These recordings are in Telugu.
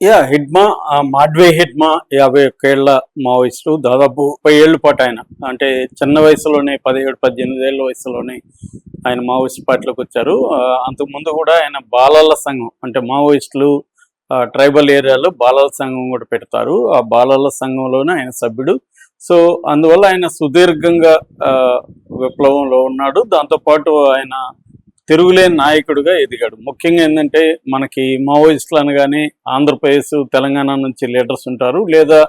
యా హిడ్మా మాడ్వే హిడ్మా యాభై ఒక్కేళ్ళ మావోయిస్టు దాదాపు ముప్పై ఏళ్ళ పాటు ఆయన. అంటే చిన్న వయసులోనే పదిహేడు పద్దెనిమిది ఏళ్ళ వయసులోనే ఆయన మావోయిస్ట్ పార్టీలోకి వచ్చారు. ఆ, అంతకుముందు కూడా ఆయన బాలల సంఘం అంటే మావోయిస్టులు ఆ, ట్రైబల్ ఏరియాలో బాలల సంఘం కూడా పెడతారు. ఆ బాలల సంఘంలోనే ఆయన సభ్యుడు. సో అందువల్ల ఆయన సుదీర్ఘంగా ఆ, విప్లవంలో ఉన్నాడు. దాంతోపాటు ఆయన తిరుగులేని నాయకుడిగా ఎదిగాడు. ముఖ్యంగా ఏంటంటే మనకి మావోయిస్టులు అనగానే ఆంధ్రప్రదేశ్ తెలంగాణ నుంచి లీడర్స్ ఉంటారు. లేదా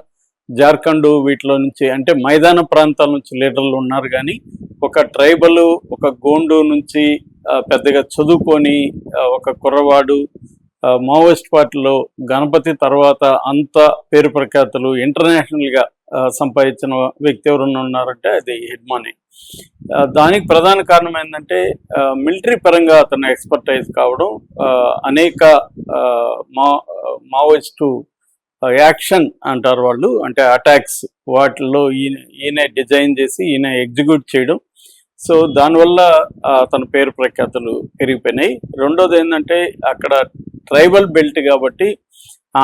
జార్ఖండ్ వీటిలో నుంచి అంటే మైదాన ప్రాంతాల నుంచి లీడర్లు ఉన్నారు కానీ ఒక ట్రైబల్ ఒక గోండు నుంచి పెద్దగా చదువుకొని ఒక కుర్రవాడు మావోయిస్ట్ పార్టీలో గణపతి తర్వాత అంత పేరు ప్రఖ్యాతులు ఇంటర్నేషనల్గా సంపాదించిన వ్యక్తి ఎవరన్నా ఉన్నారంటే అది హెడ్మానే దానికి ప్రధాన కారణం ఏంటంటే మిలిటరీ పరంగా అతను ఎక్స్పర్టైజ్ కావడం ఆ, అనేక ఆ, మా మావోయిస్టు యాక్షన్ అంటారు వాళ్ళు అంటే అటాక్స్ వాటిల్లో ఈయన ఈయన డిజైన్ చేసి ఈయన ఎగ్జిక్యూట్ చేయడం. సో దానివల్ల తన పేరు ప్రఖ్యాతులు పెరిగిపోయినాయి. రెండోది ఏంటంటే అక్కడ ట్రైబల్ బెల్ట్ కాబట్టి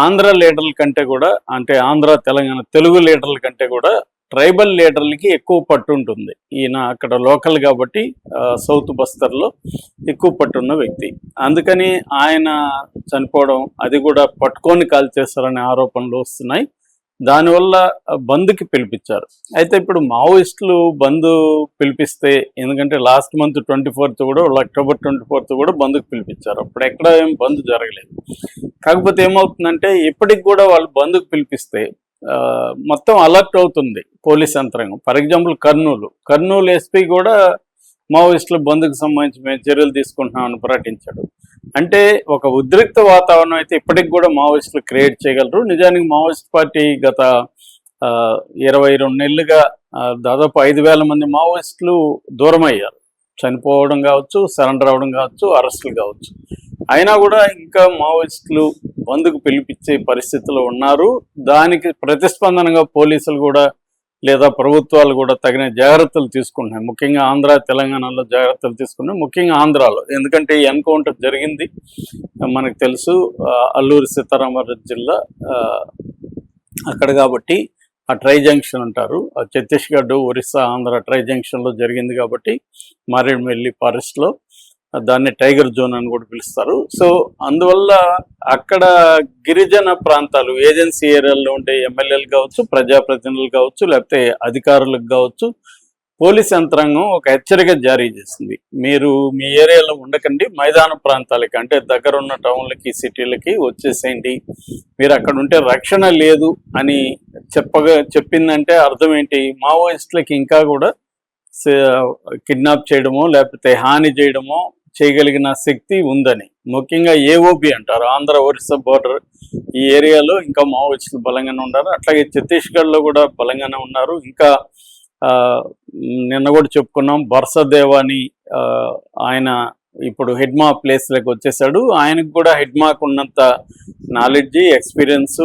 ఆంధ్ర లీడర్ల కంటే కూడా అంటే ఆంధ్ర తెలంగాణ తెలుగు లీడర్ల కంటే కూడా ట్రైబల్ లీడర్లకి ఎక్కువ పట్టు ఉంటుంది. ఈయన అక్కడ లోకల్ కాబట్టి సౌత్ బస్తర్లో ఎక్కువ పట్టున్న వ్యక్తి. అందుకని ఆయన చనిపోవడం అది కూడా పట్టుకొని కాల్ చేస్తారనే ఆరోపణలు వస్తున్నాయి. దానివల్ల బంద్కి పిలిపించారు. అయితే ఇప్పుడు మావోయిస్టులు బంద్ పిలిపిస్తే ఎందుకంటే లాస్ట్ మంత్ ట్వంటీ ఫోర్త్ కూడా వాళ్ళు అక్టోబర్ ట్వంటీ ఫోర్త్ కూడా బంద్కి పిలిపించారు. అప్పుడు ఎక్కడ ఏం బంద్ జరగలేదు. కాకపోతే ఏమవుతుందంటే ఇప్పటికి కూడా వాళ్ళు బంద్కు పిలిపిస్తే మొత్తం అలర్ట్ అవుతుంది పోలీస్ యంత్రాంగం. For example Kurnool. Kurnool SP కూడా మావోయిస్టుల బంద్కు సంబంధించి మేము చర్యలు తీసుకుంటున్నామని ప్రకటించాడు. అంటే ఒక ఉద్రిక్త వాతావరణం అయితే ఇప్పటికి కూడా మావోయిస్టులు క్రియేట్ చేయగలరు. నిజానికి మావోయిస్ట్ పార్టీ గత ఇరవై రెండు నెలలుగా దాదాపు ఐదు వేల మంది మావోయిస్టులు దూరం అయ్యారు చనిపోవడం కావచ్చు సరెండర్ అవ్వడం కావచ్చు అరెస్టులు కావచ్చు. అయినా కూడా ఇంకా మావోయిస్టులు బంధుకు పిలిపించే పరిస్థితిలో ఉన్నారు. దానికి ప్రతిస్పందనగా పోలీసులు కూడా లేదా ప్రభుత్వాలు కూడా తగిన జాగ్రత్తలు తీసుకుంటున్నాయి. ముఖ్యంగా ఆంధ్ర తెలంగాణలో జాగ్రత్తలు తీసుకున్నాయి ముఖ్యంగా ఆంధ్రాలో. ఎందుకంటే ఈ ఎన్కౌంటర్ జరిగింది. మనకు తెలుసు ఆ, అల్లూరి సీతారామరాజు జిల్లా ఆ, అక్కడ కాబట్టి ఆ ట్రై జంక్షన్ అంటారు. ఆ ఛత్తీస్గఢ్ ఒరిస్సా ఆంధ్ర ట్రై జంక్షన్లో జరిగింది కాబట్టి మారేడుమిల్లి ఫారెస్ట్లో దాన్ని టైగర్ జోన్ అని కూడా పిలుస్తారు. సో అందువల్ల అక్కడ గిరిజన ప్రాంతాలు ఏజెన్సీ ఏరియాల్లో ఉండే ఎమ్మెల్యేలు కావచ్చు ప్రజాప్రతినిధులు కావచ్చు లేకపోతే అధికారులకు కావచ్చు పోలీస్ యంత్రాంగం ఒక హెచ్చరిక జారీ చేసింది. మీరు మీ ఏరియాలో ఉండకండి మైదాన ప్రాంతాలకి అంటే దగ్గర ఉన్న టౌన్లకి సిటీలకి వచ్చేసేయండి. మీరు అక్కడ ఉంటే రక్షణ లేదు అని చెప్పగా చెప్పిందంటే అర్థం ఏంటి? మావోయిస్టులకి ఇంకా కూడా కిడ్నాప్ చేయడమో లేకపోతే హాని చేయడమో చేయగలిగిన శక్తి ఉందని. ముఖ్యంగా ఏఓబి అంటారు. ఆంధ్ర ఒరిస్సా బోర్డర్ ఈ ఏరియాలో ఇంకా మావోయిస్టులు బలంగానే ఉన్నారు. అట్లాగే ఛత్తీస్గఢ్లో కూడా బలంగానే ఉన్నారు. ఇంకా ఆ, నిన్న కూడా చెప్పుకున్నాం బర్సదేవాని ఆయన ఇప్పుడు హెడ్మా ప్లేస్లోకి వచ్చేసాడు. ఆయనకు కూడా హెడ్మాకు ఉన్నంత నాలెడ్జి ఎక్స్పీరియన్స్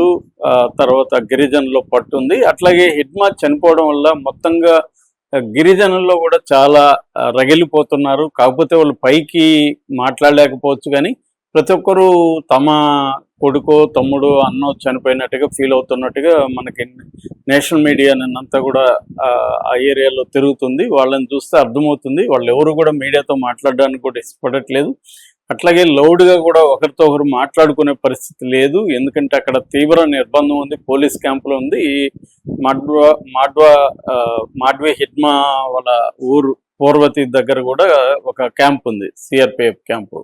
తర్వాత గిరిజనులో పట్టుంది. అట్లాగే హెడ్మా చనిపోవడం వల్ల మొత్తంగా గిరిజనుల్లో కూడా చాలా రగిలిపోతున్నారు. కాకపోతే వాళ్ళు పైకి మాట్లాడలేకపోవచ్చు కానీ ప్రతి ఒక్కరూ తమ కొడుకో తమ్ముడు అన్నో చనిపోయినట్టుగా ఫీల్ అవుతున్నట్టుగా మనకి నేషనల్ మీడియా నిన్నంతా కూడా ఆ, ఆ ఏరియాలో తిరుగుతుంది. వాళ్ళని చూస్తే అర్థమవుతుంది. వాళ్ళు ఎవరు కూడా మీడియాతో మాట్లాడడానికి కూడా ఇష్టపడట్లేదు. అట్లాగే లౌడ్గా కూడా ఒకరితో ఒకరు మాట్లాడుకునే పరిస్థితి లేదు. ఎందుకంటే అక్కడ తీవ్ర నిర్బంధం ఉంది పోలీస్ క్యాంపులో ఉంది. ఈ మాడ్వా మాడ్వా ఆ, మాడ్వే హిడ్మా వాళ్ళ ఊరు పూర్వతి దగ్గర కూడా ఒక క్యాంప్ ఉంది సిఆర్పిఎఫ్ క్యాంపు.